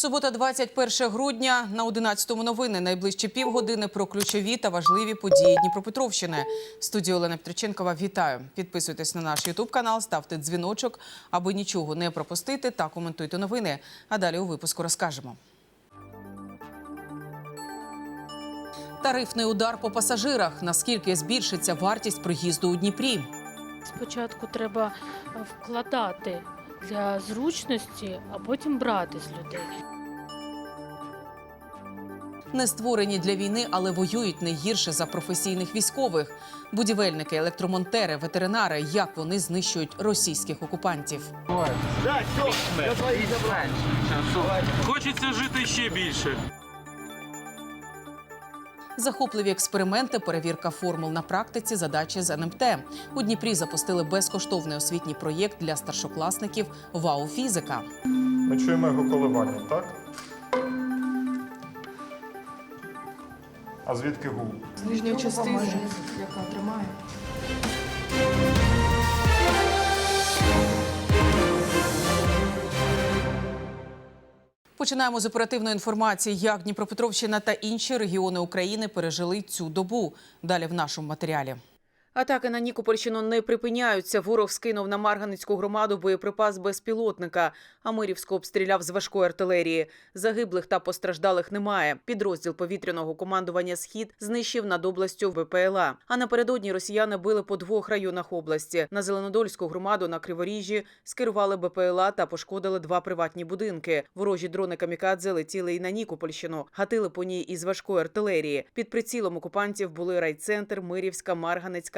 Субота, 21 грудня на 11-му новини. Найближчі півгодини про ключові та важливі події Дніпропетровщини. В студії Олена Петриченкова вітаю. Підписуйтесь на наш Ютуб канал, ставте дзвіночок, аби нічого не пропустити та коментуйте новини. А далі у випуску розкажемо. Тарифний удар по пасажирах. Наскільки збільшиться вартість проїзду у Дніпрі? Спочатку треба вкладати для зручності, а потім брати з людей. Не створені для війни, але воюють не гірше за професійних військових. Будівельники, електромонтери, ветеринари. Як вони знищують російських окупантів? Хочеться жити ще більше. Захопливі експерименти, перевірка формул на практиці, задачі з НМТ. У Дніпрі запустили безкоштовний освітній проєкт для старшокласників ВАУ фізика. Ми чуємо його коливання, так? А звідки гул? з нижньої частини, яка тримає. Починаємо з оперативної інформації, як Дніпропетровщина та інші регіони України пережили цю добу. Далі в нашому матеріалі. Атаки на Нікопольщину не припиняються. Ворог скинув на Марганицьку громаду боєприпас безпілотника, а Мирівську обстріляв з важкої артилерії. Загиблих та постраждалих немає. Підрозділ повітряного командування Схід знищив над областю ВПЛА. А напередодні росіяни били по двох районах області. На Зеленодольську громаду на Криворіжжі скерували БПЛА та пошкодили два приватні будинки. Ворожі дрони камікадзе летіли і на Нікопольщину, гатили по ній із важкої артилерії. Під прицілом окупантів були райцентр, Мирівська,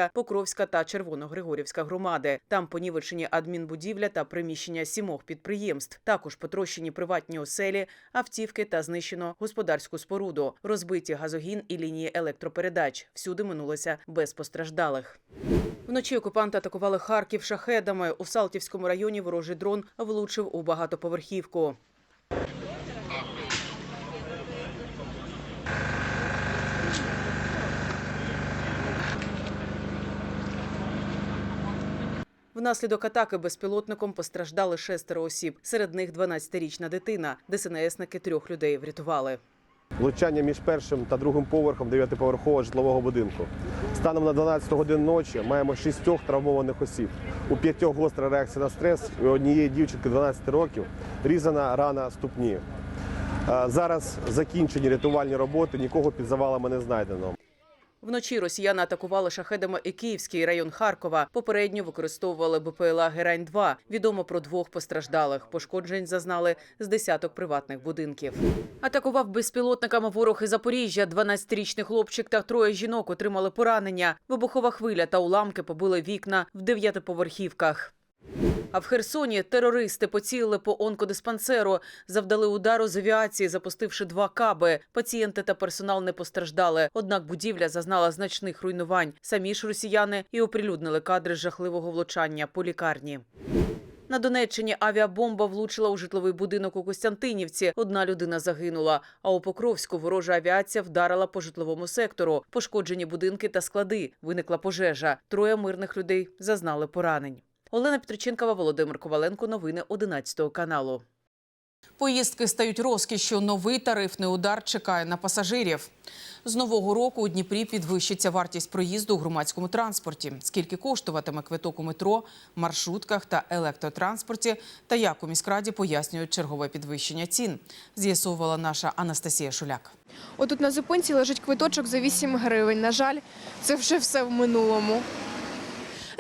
Марганицька, Покровська та Червоногригорівська громади. Там понівечені адмінбудівля та приміщення сімох підприємств. Також потрощені приватні оселі, автівки та знищено господарську споруду, розбиті газогін і лінії електропередач. Всюди минулося без постраждалих. Вночі окупанти атакували Харків шахедами. У Салтівському районі ворожий дрон влучив у багатоповерхівку. Внаслідок атаки безпілотником постраждали шестеро осіб. Серед них 12-річна дитина. ДСНСники трьох людей врятували. Влучання між першим та другим поверхом дев'ятиповерхового житлового будинку. Станом на 12 годин ночі маємо шістьох травмованих осіб. У п'ятьох гостра реакція на стрес. У однієї дівчинки 12 років різана рана ступні. Е, Зараз закінчені рятувальні роботи, нікого під завалами не знайдено. Вночі росіяни атакували шахедами і Київський район Харкова. Попередньо використовували БПЛА Герань-2. Відомо про двох постраждалих. Пошкоджень зазнали з десяток приватних будинків. Атакував безпілотниками ворог і Запоріжжя. 12-річний хлопчик та троє жінок отримали поранення. Вибухова хвиля та уламки побили вікна в дев'ятиповерхівках. А в Херсоні терористи поцілили по онкодиспансеру, завдали удару з авіації, запустивши два каби. Пацієнти та персонал не постраждали. Однак будівля зазнала значних руйнувань. Самі ж росіяни і оприлюднили кадри жахливого влучання по лікарні. На Донеччині авіабомба влучила у житловий будинок у Костянтинівці. Одна людина загинула. А у Покровську ворожа авіація вдарила по житловому сектору. Пошкоджені будинки та склади. Виникла пожежа. Троє мирних людей зазнали поранень. Олена Петриченкова, Володимир Коваленко. Новини 11 каналу. Поїздки стають розкішшю. Новий тарифний удар чекає на пасажирів. З нового року у Дніпрі підвищиться вартість проїзду у громадському транспорті. Скільки коштуватиме квиток у метро, маршрутках та електротранспорті, та як у міськраді пояснюють чергове підвищення цін, з'ясовувала наша Анастасія Шуляк. Отут на зупинці лежить квиточок за 8 гривень. На жаль, це вже все в минулому.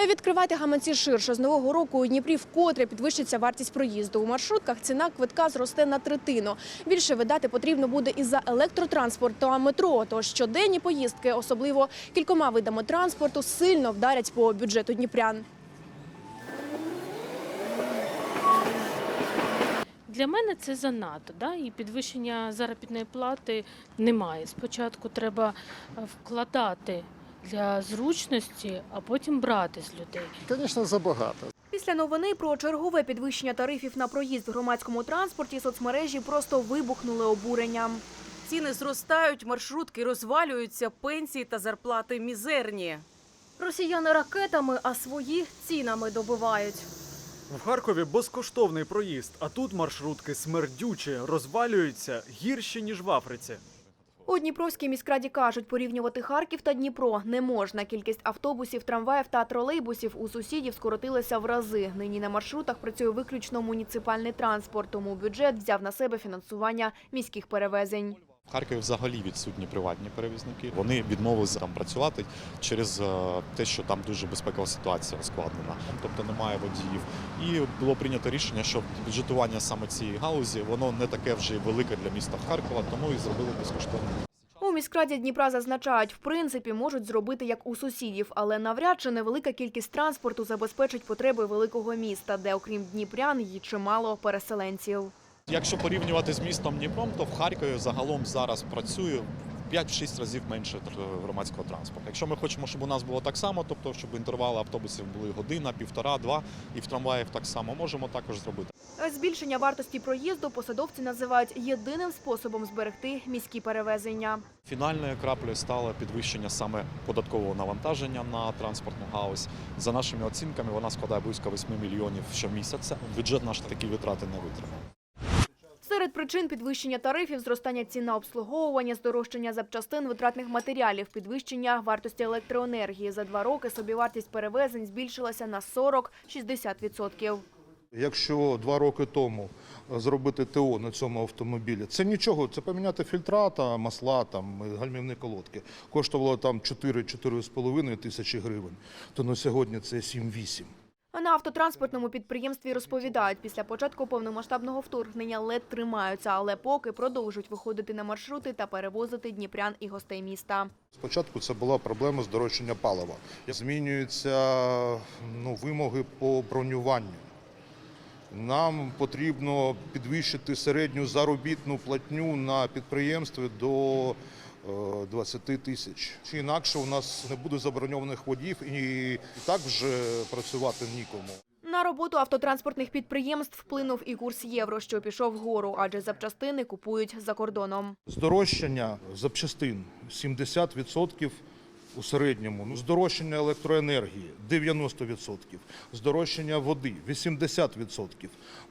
Відкривати гаманці ширше. З нового року у Дніпрі вкотре підвищиться вартість проїзду. У маршрутках ціна квитка зросте на третину. Більше видати потрібно буде і за електротранспорт та метро. Тож щоденні поїздки, особливо кількома видами транспорту, сильно вдарять по бюджету дніпрян. Для мене це занадто, да? і підвищення заробітної плати немає. Спочатку треба е, вкладати для зручності, а потім брати з людей. Звісно, забагато. Після новини про чергове підвищення тарифів на проїзд в громадському транспорті соцмережі просто вибухнули обуренням. Ціни зростають, маршрутки розвалюються, пенсії та зарплати мізерні. Росіяни ракетами, а свої цінами добивають. В Харкові безкоштовний проїзд, а тут маршрутки смердючі, розвалюються гірші, ніж в Африці. У Дніпровській міськраді кажуть, порівнювати Харків та Дніпро не можна. Кількість автобусів, трамваїв та тролейбусів у сусідів скоротилася в рази. Нині на маршрутах працює виключно муніципальний транспорт, тому бюджет взяв на себе фінансування міських перевезень. В Харкові взагалі відсутні приватні перевізники. Вони відмовилися там працювати через е, те, що там дуже безпекова ситуація складнена, тобто немає водіїв. І було прийнято рішення, що бюджетування саме цієї галузі воно не таке вже й велике для міста Харкова, тому і зробили безкоштовно. У міськраді Дніпра зазначають, в принципі, можуть зробити як у сусідів, але навряд чи невелика кількість транспорту забезпечить потреби великого міста, де, окрім дніпрян, є чимало переселенців. Якщо порівнювати з містом Дніпром, то в Харкові загалом зараз працює в 5-6 разів менше громадського транспорту. Якщо ми хочемо, щоб у нас було так само, тобто щоб інтервали автобусів були година, півтора, два, і в трамваїв так само можемо також зробити. Збільшення вартості проїзду посадовці називають єдиним способом зберегти міські перевезення. Фінальною краплею стало підвищення саме податкового навантаження на транспортну галузь. За нашими оцінками, вона складає близько 8 мільйонів щомісяця. Бюджет наш такі витрати не витримав. Серед причин підвищення тарифів зростання цін на обслуговування, здорожчання запчастин, витратних матеріалів, підвищення вартості електроенергії. За два роки собівартість перевезень збільшилася на 40-60%. Якщо два роки тому зробити ТО на цьому автомобілі, це нічого, це поміняти фільтра, масла, там, гальмівні колодки. Коштувало там 4-4,5 тисячі гривень, то на сьогодні це 7-8. На автотранспортному підприємстві розповідають, після початку повномасштабного вторгнення лед тримаються, але поки продовжують виходити на маршрути та перевозити дніпрян і гостей міста. Спочатку це була проблема здорожчання палива. Змінюються ну, вимоги по бронюванню. Нам потрібно підвищити середню заробітну платню на підприємстві до 20 тисяч. Чи інакше у нас не буде заброньованих водів і так вже працювати нікому. На роботу автотранспортних підприємств вплинув і курс євро, що пішов вгору, адже запчастини купують за кордоном. Здорожчання запчастин 70% у середньому. Ну, здорожчання електроенергії 90%. Здорожчання води 80%.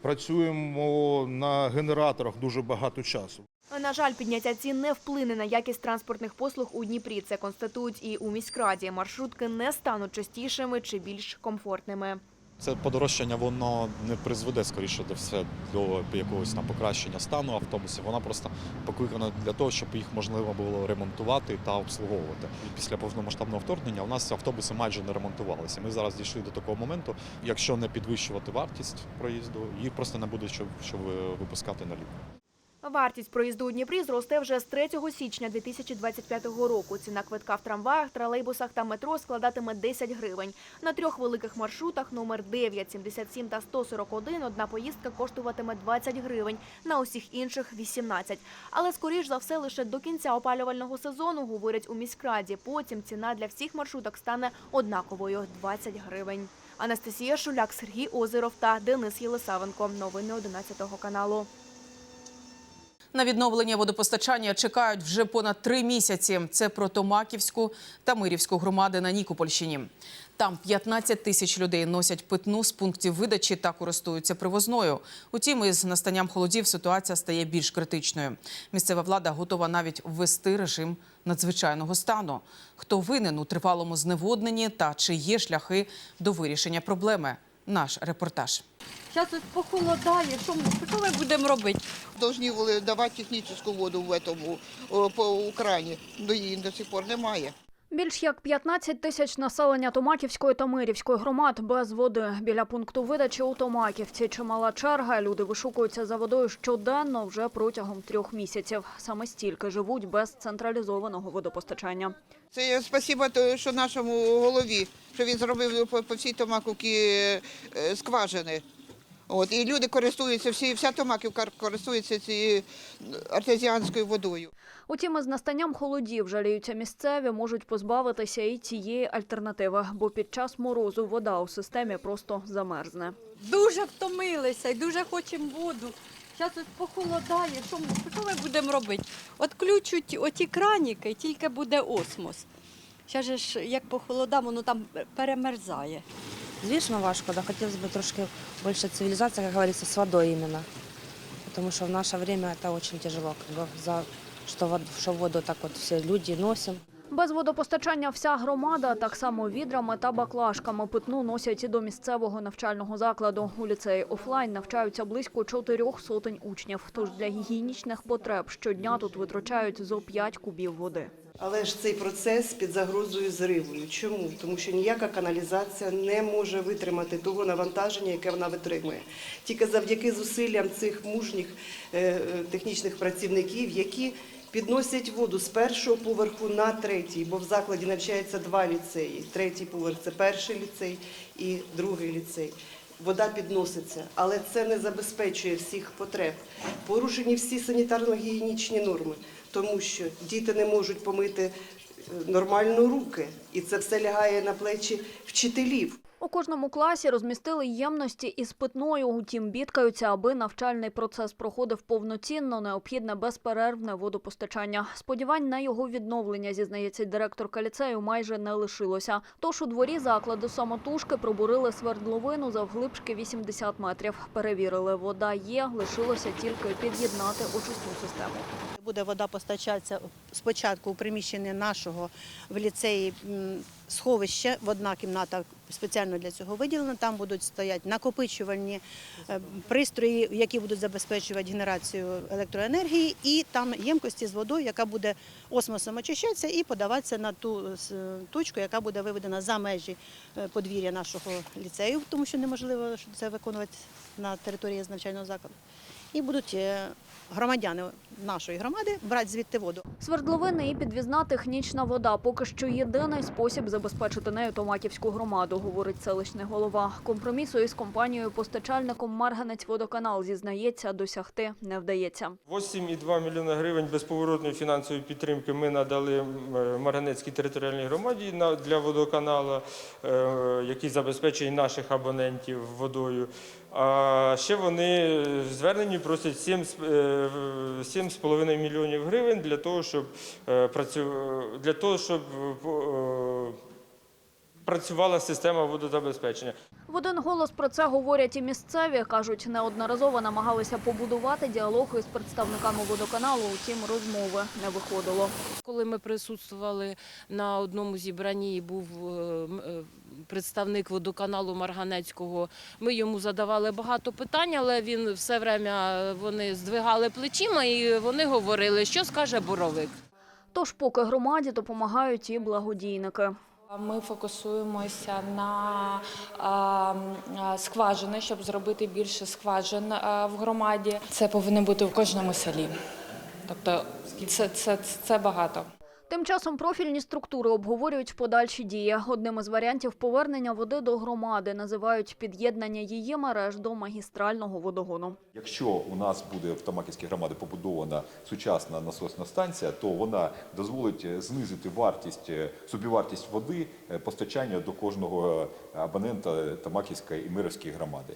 Працюємо на генераторах дуже багато часу. На жаль, підняття цін не вплине на якість транспортних послуг у Дніпрі. Це констатують і у міськраді. Маршрутки не стануть частішими чи більш комфортними. Це подорожчання воно не призведе скоріше до все до якогось там покращення стану автобусів. Вона просто покликана для того, щоб їх можливо було ремонтувати та обслуговувати. Після повномасштабного вторгнення у нас автобуси майже не ремонтувалися. Ми зараз дійшли до такого моменту. Якщо не підвищувати вартість проїзду, їх просто не буде що, що випускати на лік. Вартість проїзду у Дніпрі зросте вже з 3 січня 2025 року. Ціна квитка в трамваях, тролейбусах та метро складатиме 10 гривень. На трьох великих маршрутах номер 9, 77 та 141 одна поїздка коштуватиме 20 гривень, на усіх інших – 18. Але, скоріш за все, лише до кінця опалювального сезону, говорять у міськраді. Потім ціна для всіх маршруток стане однаковою – 20 гривень. Анастасія Шуляк, Сергій Озеров та Денис Єлисавенко. Новини 11 каналу. На відновлення водопостачання чекають вже понад три місяці. Це про Томаківську та Мирівську громади на Нікопольщині. Там 15 тисяч людей носять питну з пунктів видачі та користуються привозною. Утім, із настанням холодів ситуація стає більш критичною. Місцева влада готова навіть ввести режим надзвичайного стану. Хто винен у тривалому зневодненні та чи є шляхи до вирішення проблеми? Наш репортаж. Зараз ось похолодає, що ми, що ми будемо робити? Должны були давати технічну воду в цьому о, по Україні, до її до сих пор немає. Більш як 15 тисяч населення Томаківської та Мирівської громад без води. Біля пункту видачі у Томаківці чимала черга. Люди вишукуються за водою щоденно вже протягом трьох місяців. Саме стільки живуть без централізованого водопостачання. Це я спасибо що нашому голові, що він зробив по, по всій Томаківці е, скважини. От, і люди користуються, всі, вся Томаківка користується цією артезіанською водою. Утім, із настанням холодів жаліються місцеві, можуть позбавитися і цієї альтернативи, бо під час морозу вода у системі просто замерзне. Дуже втомилися і дуже хочемо воду. Зараз ось похолодає, що ми, що ми будемо робити? От включуть оті краніки, тільки буде осмос. Зараз же ж, як похолода, воно там перемерзає. Звісно, важко, да хотілося б трошки більше цивілізації, як говориться, з водою іменно. Тому що в наше время це дуже тяжело, как бы, за що воду, так от всі люди носимо. Без водопостачання вся громада, так само відрами та баклажками питну носять і до місцевого навчального закладу. У ліцеї офлайн навчаються близько чотирьох сотень учнів. Тож для гігієнічних потреб щодня тут витрачають зо 5 кубів води. Але ж цей процес під загрозою зривою. Чому? Тому що ніяка каналізація не може витримати того навантаження, яке вона витримує. Тільки завдяки зусиллям цих мужніх е, е, технічних працівників, які підносять воду з першого поверху на третій, бо в закладі навчається два ліцеї. Третій поверх це перший ліцей і другий ліцей. Вода підноситься, але це не забезпечує всіх потреб. Порушені всі санітарно-гігієнічні норми, тому що діти не можуть помити е, нормально руки, і це все лягає на плечі вчителів. У кожному класі розмістили ємності із питною. Утім, бідкаються, аби навчальний процес проходив повноцінно, необхідне безперервне водопостачання. Сподівань на його відновлення, зізнається директорка ліцею, майже не лишилося. Тож у дворі закладу самотужки пробурили свердловину завглибшки 80 метрів. Перевірили, вода є, лишилося тільки під'єднати очисну систему. Буде вода постачатися спочатку у приміщенні нашого в ліцеї сховище, одна кімната спеціально для цього виділена. Там будуть стояти накопичувальні е, пристрої, які будуть забезпечувати генерацію електроенергії, і там ємкості з водою, яка буде осмосом очищатися і подаватися на ту точку, яка буде виведена за межі е, подвір'я нашого ліцею, тому що неможливо це виконувати на території навчального закладу. І будуть е, громадяни нашої громади брати звідти воду. Свердловини і підвізна технічна вода – поки що єдиний спосіб забезпечити нею Томаківську громаду, говорить селищний голова. Компромісу із компанією-постачальником Марганець водоканал зізнається, досягти не вдається. 8,2 мільйона гривень безповоротної фінансової підтримки ми надали Марганецькій територіальній громаді на- для водоканалу, е, який забезпечує наших абонентів водою. А ще вони в зверненні просять 7 з- е, в- 7,5 мільйонів гривень для того, щоб е, для того, щоб е, працювала система водозабезпечення. В один голос про це говорять і місцеві. Кажуть, неодноразово намагалися побудувати діалог із представниками водоканалу, утім розмови не виходило. Коли ми присутствували на одному зібранні, був е, е, представник водоканалу Марганецького, ми йому задавали багато питань, але він все время вони здвигали плечима і вони говорили, що скаже боровик. Тож поки громаді допомагають і благодійники. Ми фокусуємося на а, а, скважини, щоб зробити більше скважин в громаді. Це повинно бути в кожному селі. Тобто це, це, це багато. Тим часом профільні структури обговорюють подальші дії. Одним із варіантів повернення води до громади називають під'єднання її мереж до магістрального водогону. Якщо у нас буде в Тамаківській громаді побудована сучасна насосна станція, то вона дозволить е, знизити вартість, е, собівартість води е, постачання до кожного абонента Тамаківської і Мирівської громади.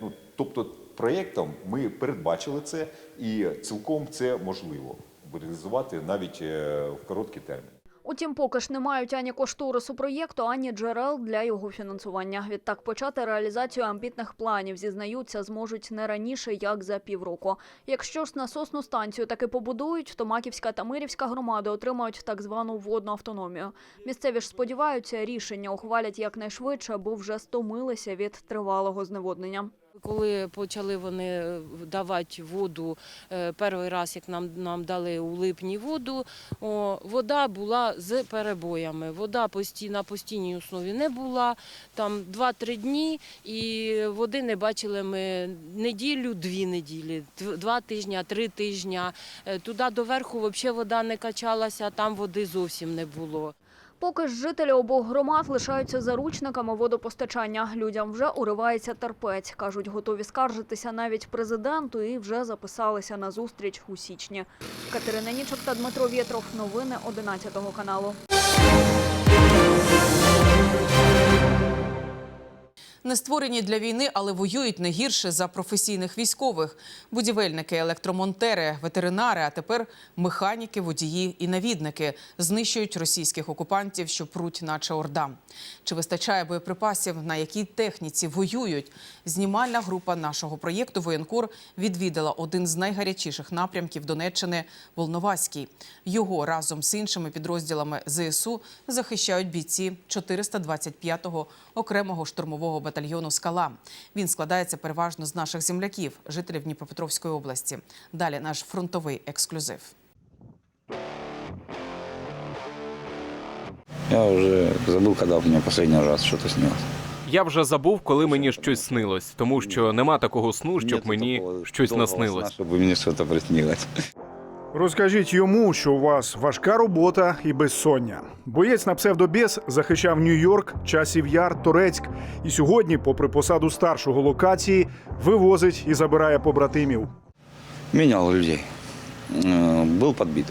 Ну, тобто, проєктом ми передбачили це і цілком це можливо реалізувати навіть е, в короткий термін. Утім, поки ж не мають ані кошторису проєкту, ані джерел для його фінансування. Відтак почати реалізацію амбітних планів, зізнаються, зможуть не раніше, як за півроку. Якщо ж насосну станцію таки побудують, то Маківська та Мирівська громади отримають так звану водну автономію. Місцеві ж сподіваються, рішення ухвалять якнайшвидше, бо вже стомилися від тривалого зневоднення. Коли почали вони давати воду е, перший раз, як нам, нам дали у липні воду, о, вода була з перебоями. Вода постій, на постійній основі не була. Там 2-3 дні і води не бачили ми неділю, дві неділі, два тижні, три тижні. Е, Туди доверху взагалі вода не качалася, а там води зовсім не було. Поки ж жителі обох громад лишаються заручниками водопостачання. Людям вже уривається терпець. Кажуть, готові скаржитися навіть президенту і вже записалися на зустріч у січні. Катерина Нічок та Дмитро Вєтров. Новини 11 каналу. Не створені для війни, але воюють не гірше за професійних військових. Будівельники, електромонтери, ветеринари, а тепер механіки, водії і навідники знищують російських окупантів, що пруть, наче орда. Чи вистачає боєприпасів, на якій техніці воюють? Знімальна група нашого проєкту Воєнкор відвідала один з найгарячіших напрямків Донеччини Волноваський. Його разом з іншими підрозділами ЗСУ захищають бійці 425-го окремого штурмового батальйону Скала. Він складається переважно з наших земляків, жителів Дніпропетровської області. Далі наш фронтовий ексклюзив. Я уже забыл, когда у меня последний раз что-то снилось. Я вже забув, коли мені щось снилось, тому що нема такого сну, щоб мені щось наснилось. Щоб мені щось приснилось. Розкажіть йому, що у вас важка робота і безсоння. Боєць на псевдобєс захищав Нью-Йорк, часів яр, Торецьк. І сьогодні, попри посаду старшого локації, вивозить і забирає побратимів. Менял людей. Э, Был подбит.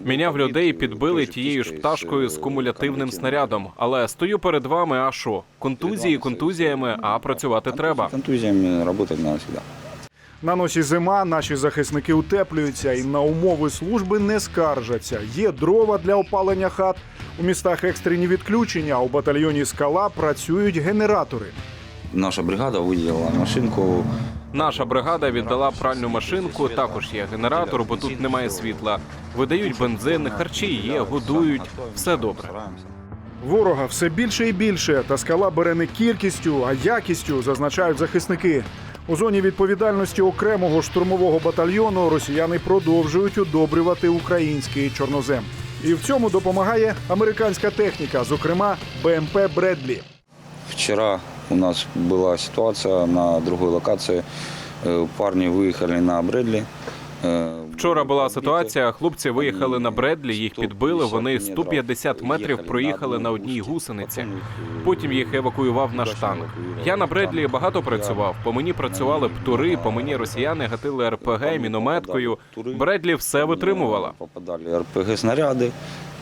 Міняв людей, підбили тією ж пташкою з кумулятивним снарядом. Але стою перед вами, а що? Контузії контузіями, а працювати треба. Контузиями работать надо всегда. На носі зима, наші захисники утеплюються і на умови служби не скаржаться. Є дрова для опалення хат. У містах екстрені відключення, у батальйоні скала працюють генератори. Наша бригада виділила машинку. Наша бригада віддала пральну машинку. Також є генератор, бо тут немає світла. Видають бензин, харчі є, годують. Все добре. Ворога все більше і більше, та скала бере не кількістю, а якістю, зазначають захисники. У зоні відповідальності окремого штурмового батальйону росіяни продовжують удобрювати український чорнозем. І в цьому допомагає американська техніка, зокрема БМП Бредлі. Вчера у нас была ситуация на другой локации. Э, Парни выехали на Брэдли. Э, Вчора була ситуація. Хлопці виїхали на Бредлі, їх підбили. Вони 150 метрів проїхали на одній гусениці. Потім їх евакуював наш танк. Я на Бредлі багато працював. По мені працювали птури, по мені росіяни гатили РПГ мінометкою. Бредлі все витримувала. Попадали РПГ снаряды.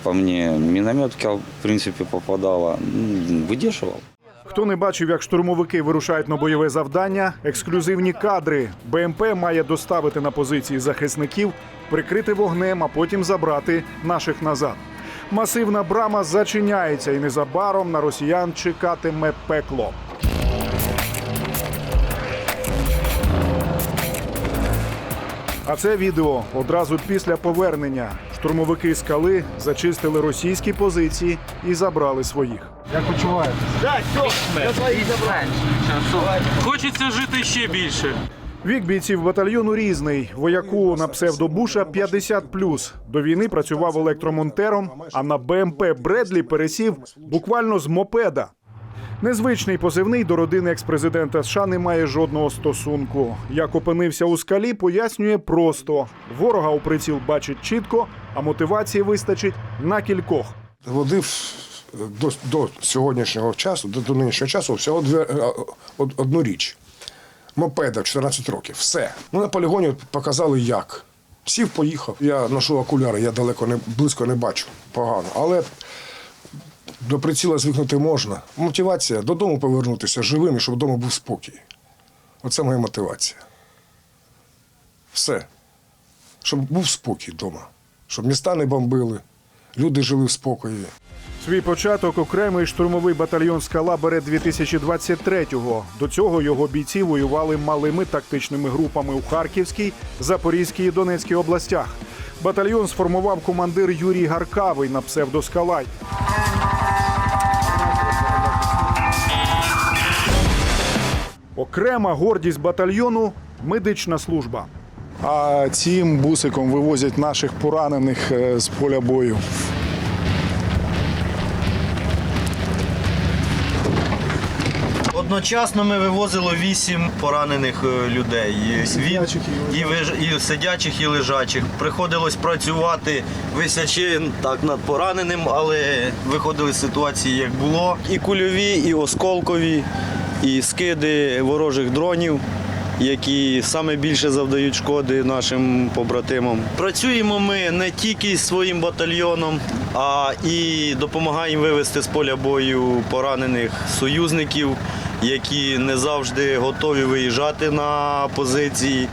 По мне минометка, в принципе, попадала. М, Выдерживал. Хто не бачив, як штурмовики вирушають на бойове завдання, ексклюзивні кадри. БМП має доставити на позиції захисників, прикрити вогнем, а потім забрати наших назад. Масивна брама зачиняється, і незабаром на росіян чекатиме пекло. А це відео одразу після повернення. Штурмовики скали зачистили російські позиції і забрали своїх. Як почуваєте? Хочеться жити ще більше. Вік бійців батальйону різний. Вояку на псевдобуша 50+. До війни працював електромонтером, а на БМП Бредлі пересів буквально з мопеда. Незвичний позивний до родини експрезидента США не має жодного стосунку. Як опинився у скалі, пояснює просто: ворога у приціл бачить чітко, а мотивації вистачить на кількох. Водив до, до сьогоднішнього часу, до, до нинішнього часу, всього дві, е, од- одну річ. Мопеда в 14 років. Все. Ну, на полігоні показали як. Сів, поїхав. Я ношу окуляри, я далеко не близько не бачу. Погано. Але до приціла звикнути можна. Мотивація додому повернутися живим щоб вдома був спокій. Оце моя мотивація. Все. Щоб був спокій вдома. Щоб міста не бомбили, люди жили в спокої. Свій початок окремий штурмовий батальйон Скала бере 2023-го. До цього його бійці воювали малими тактичними групами у Харківській, Запорізькій і Донецькій областях. Батальйон сформував командир Юрій Гаркавий на псевдоскалай. Окрема гордість батальйону медична служба. А цим бусиком вивозять наших поранених е, з поля бою. Одночасно ми вивозили вісім поранених е, людей. І, від- і, виж- і сидячих, і лежачих. Приходилось працювати висячи так над пораненим, але виходили з ситуації, як було. І кульові, і осколкові, і скиди ворожих дронів. які саме більше завдають шкоди нашим побратимам. Працюємо ми не тільки з своїм батальйоном, а і допомагаємо вивести з поля бою поранених союзників, які не завжди готові виїжджати на позиції.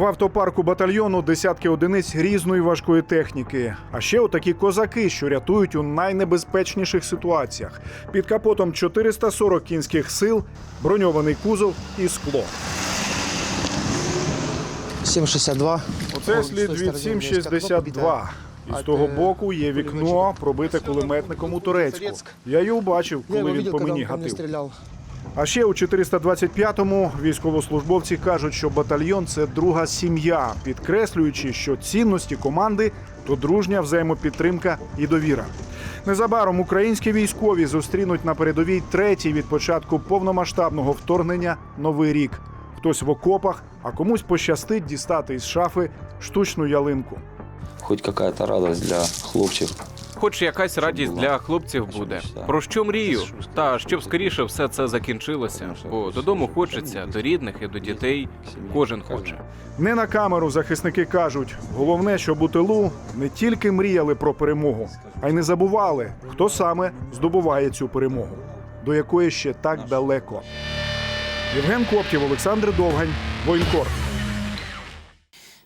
В автопарку батальйону десятки одиниць різної важкої техніки. А ще отакі козаки, що рятують у найнебезпечніших ситуаціях. Під капотом 440 кінських сил, броньований кузов і скло. 7,62. Оце слід від 7,62. І з того боку є вікно, пробите кулеметником у Турецьку. Я його бачив, коли він по мені гатив. А ще у 425-му військовослужбовці кажуть, що батальйон це друга сім'я, підкреслюючи, що цінності команди то дружня взаємопідтримка і довіра. Незабаром українські військові зустрінуть на передовій третій від початку повномасштабного вторгнення новий рік. Хтось в окопах, а комусь пощастить дістати із шафи штучну ялинку. Хоч якась радість для хлопців. Хоч якась радість для хлопців буде. Про що мрію? Та щоб скоріше все це закінчилося. Бо додому хочеться, до рідних і до дітей. Кожен хоче. Не на камеру захисники кажуть, головне, щоб у тилу не тільки мріяли про перемогу, а й не забували, хто саме здобуває цю перемогу, до якої ще так далеко. Євген Коптів, Олександр Довгань, Воєнкор.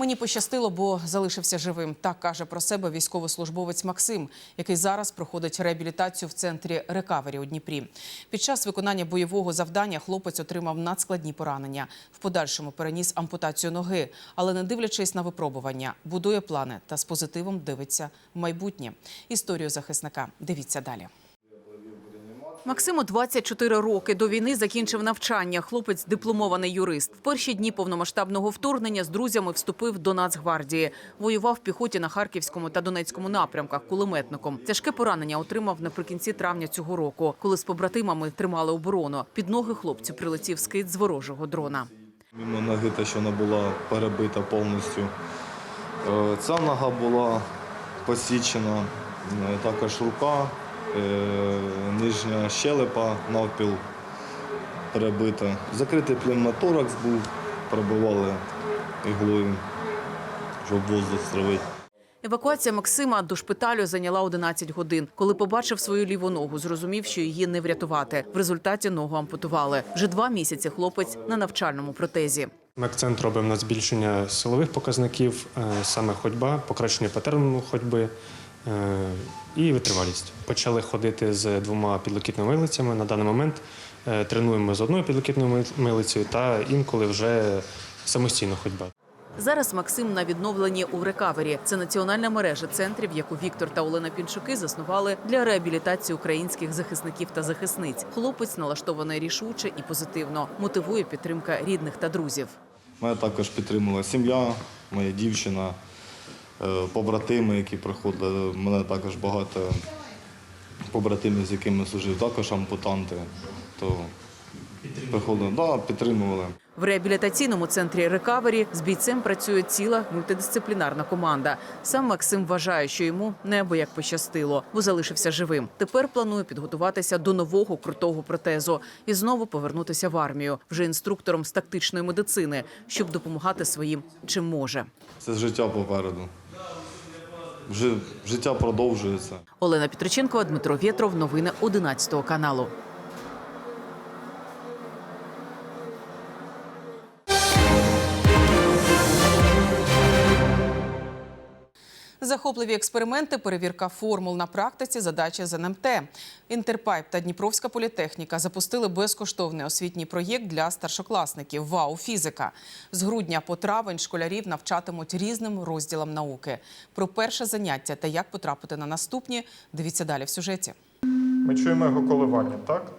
Мені пощастило, бо залишився живим. Так каже про себе військовослужбовець Максим, який зараз проходить реабілітацію в центрі рекавері у Дніпрі. Під час виконання бойового завдання хлопець отримав надскладні поранення. В подальшому переніс ампутацію ноги, але не дивлячись на випробування, будує плани та з позитивом дивиться в майбутнє. Історію захисника дивіться далі. Максиму 24 роки. До війни закінчив навчання. Хлопець дипломований юрист. В перші дні повномасштабного вторгнення з друзями вступив до Нацгвардії. Воював в піхоті на Харківському та Донецькому напрямках кулеметником. Тяжке поранення отримав наприкінці травня цього року, коли з побратимами тримали оборону. Під ноги хлопцю прилетів скид з ворожого дрона. Мимо ноги те, що вона була перебита повністю. Е, Ця нога була посічена, е, також рука, нижня щелепа навпіл перебита. Закритий пневмоторакс був, пробивали іглою, щоб воздух стравити. Евакуація Максима до шпиталю зайняла 11 годин. Коли побачив свою ліву ногу, зрозумів, що її не врятувати. В результаті ногу ампутували. Вже два місяці хлопець на навчальному протезі. Ми акцент робимо на збільшення силових показників, е, саме ходьба, покращення патерну ходьби е, і витривалість. Почали ходити з двома підлокітними милицями. На даний момент е, тренуємо з одною підлокітною милицею та інколи вже самостійно ходьба. Зараз Максим на відновленні у рекавері. Це національна мережа центрів, яку Віктор та Олена Пінчуки заснували для реабілітації українських захисників та захисниць. Хлопець налаштований рішуче і позитивно. Мотивує підтримка рідних та друзів. Мене також підтримала сім'я, моя дівчина, е, побратими, які приходили. У мене також багато побратимів, з якими служив, також ампутанти. То приходили, да, підтримували. В реабілітаційному центрі рекавері з бійцем працює ціла мультидисциплінарна команда. Сам Максим вважає, що йому неабияк пощастило, бо залишився живим. Тепер планує підготуватися до нового крутого протезу і знову повернутися в армію вже інструктором з тактичної медицини, щоб допомагати своїм чим може. Це життя попереду. Жи- Життя продовжується. Олена Петриченкова, Дмитро Вєтров. Новини 11 каналу. Захопливі експерименти, перевірка формул на практиці, задачі з НМТ. Інтерпайп та Дніпровська політехніка запустили безкоштовний освітній проєкт для старшокласників ВАУ Фізика. З грудня по травень школярів навчатимуть різним розділам науки. Про перше заняття та як потрапити на наступні. Дивіться далі в сюжеті. Ми чуємо його коливання, так?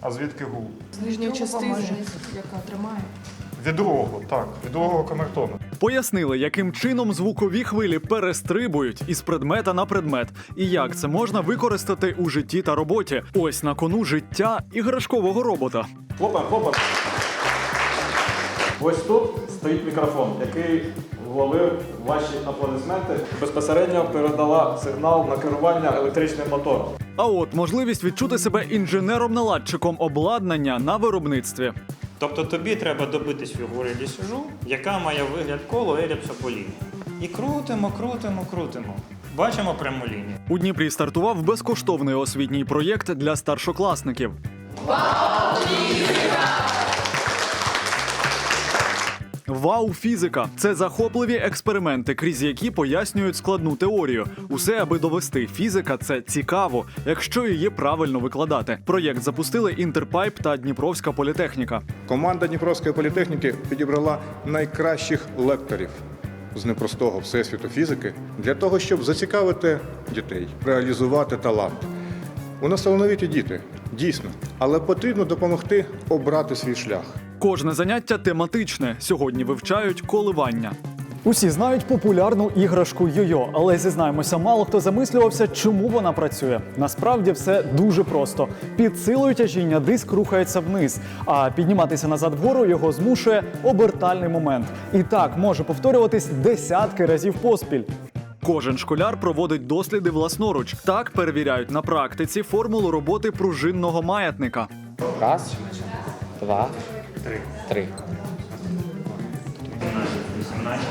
А звідки гул? З нижньої частини, яка тримає. Від другого, так, від другого камертону. Пояснили, яким чином звукові хвилі перестрибують із предмета на предмет, і як це можна використати у житті та роботі. Ось на кону життя іграшкового робота. Хлопаємо, хлопаємо. Ось тут стоїть мікрофон, який вловив ваші аплодисменти. Безпосередньо передала сигнал на керування електричним мотором. А от можливість відчути себе інженером-наладчиком обладнання на виробництві. Тобто тобі треба добитись фігури лісюжу, яка має вигляд коло еліпса по лінії. І крутимо, крутимо, крутимо. Бачимо пряму лінію. У Дніпрі стартував безкоштовний освітній проєкт для старшокласників. Вау, фізика це захопливі експерименти, крізь які пояснюють складну теорію. Усе аби довести фізика це цікаво, якщо її правильно викладати. Проєкт запустили Інтерпайп та Дніпровська політехніка. Команда Дніпровської політехніки підібрала найкращих лекторів з непростого всесвіту фізики для того, щоб зацікавити дітей, реалізувати талант. У нас талановиті діти, дійсно, але потрібно допомогти обрати свій шлях. Кожне заняття тематичне. Сьогодні вивчають коливання. Усі знають популярну іграшку йо-йо, але зізнаємося, мало хто замислювався, чому вона працює. Насправді все дуже просто. Під силою тяжіння диск рухається вниз, а підніматися назад вгору його змушує обертальний момент. І так може повторюватись десятки разів поспіль. Кожен школяр проводить досліди власноруч. Так перевіряють на практиці формулу роботи пружинного маятника. Раз, два, три. три. 18,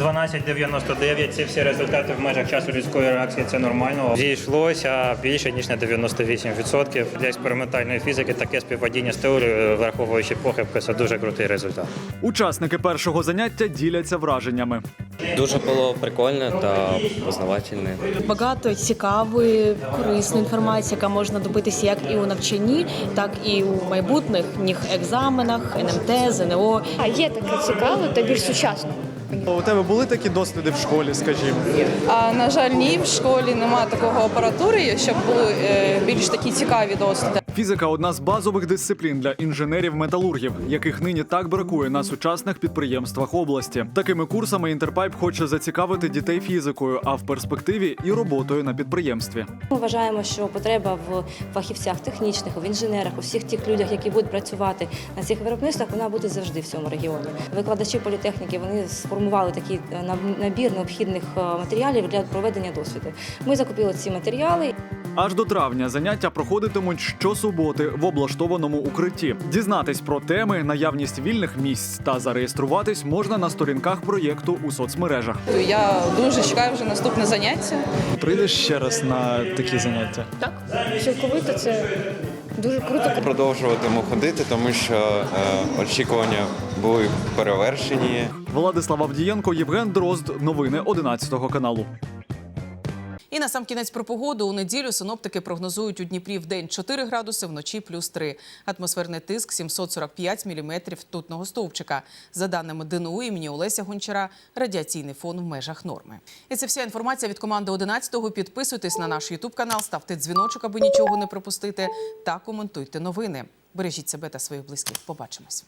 12,99 – це всі результати в межах часу людської реакції, це нормально. Зійшлося більше, ніж на 98%. Для експериментальної фізики таке співпадіння з теорією, враховуючи похибки, це дуже крутий результат. Учасники першого заняття діляться враженнями. Дуже було прикольно та познавательне. Багато цікавої, корисної інформації, яка можна добитися як і у навчанні, так і у майбутніх екзаменах, НМТ, ЗНО. А є таке цікаве та більш сучасно. У тебе були такі досліди в школі, скажімо? А на жаль, ні, в школі немає такого апаратури, щоб були е, більш такі цікаві досліди. Фізика одна з базових дисциплін для інженерів-металургів, яких нині так бракує на сучасних підприємствах області. Такими курсами Інтерпайп хоче зацікавити дітей фізикою, а в перспективі і роботою на підприємстві. Ми вважаємо, що потреба в фахівцях технічних, в інженерах, у всіх тих людях, які будуть працювати на цих виробництвах, вона буде завжди в цьому регіоні. Викладачі політехніки вони сформували такий е, набір необхідних е, матеріалів для проведення досвіду. Ми закупили ці матеріали. Аж до травня заняття проходитимуть щосуботи в облаштованому укритті. Дізнатись про теми, наявність вільних місць та зареєструватись можна на сторінках проєкту у соцмережах. Я дуже чекаю вже наступне заняття. Прийдеш ще раз на такі заняття. Так, цілковито це дуже круто. Продовжуватиму ходити, тому що е, очікування були перевершені. Владислав Авдієнко, Євген Дрозд. Новини 11 каналу. І на сам кінець про погоду у неділю синоптики прогнозують у Дніпрі в день 4 градуси, вночі плюс 3. Атмосферний тиск 745 міліметрів тутного стовпчика. За даними ДНУ імені Олеся Гончара, радіаційний фон в межах норми. І це вся інформація від команди 11-го. Підписуйтесь на наш Ютуб канал, ставте дзвіночок, аби нічого не пропустити, та коментуйте новини. Бережіть себе та своїх близьких. Побачимось.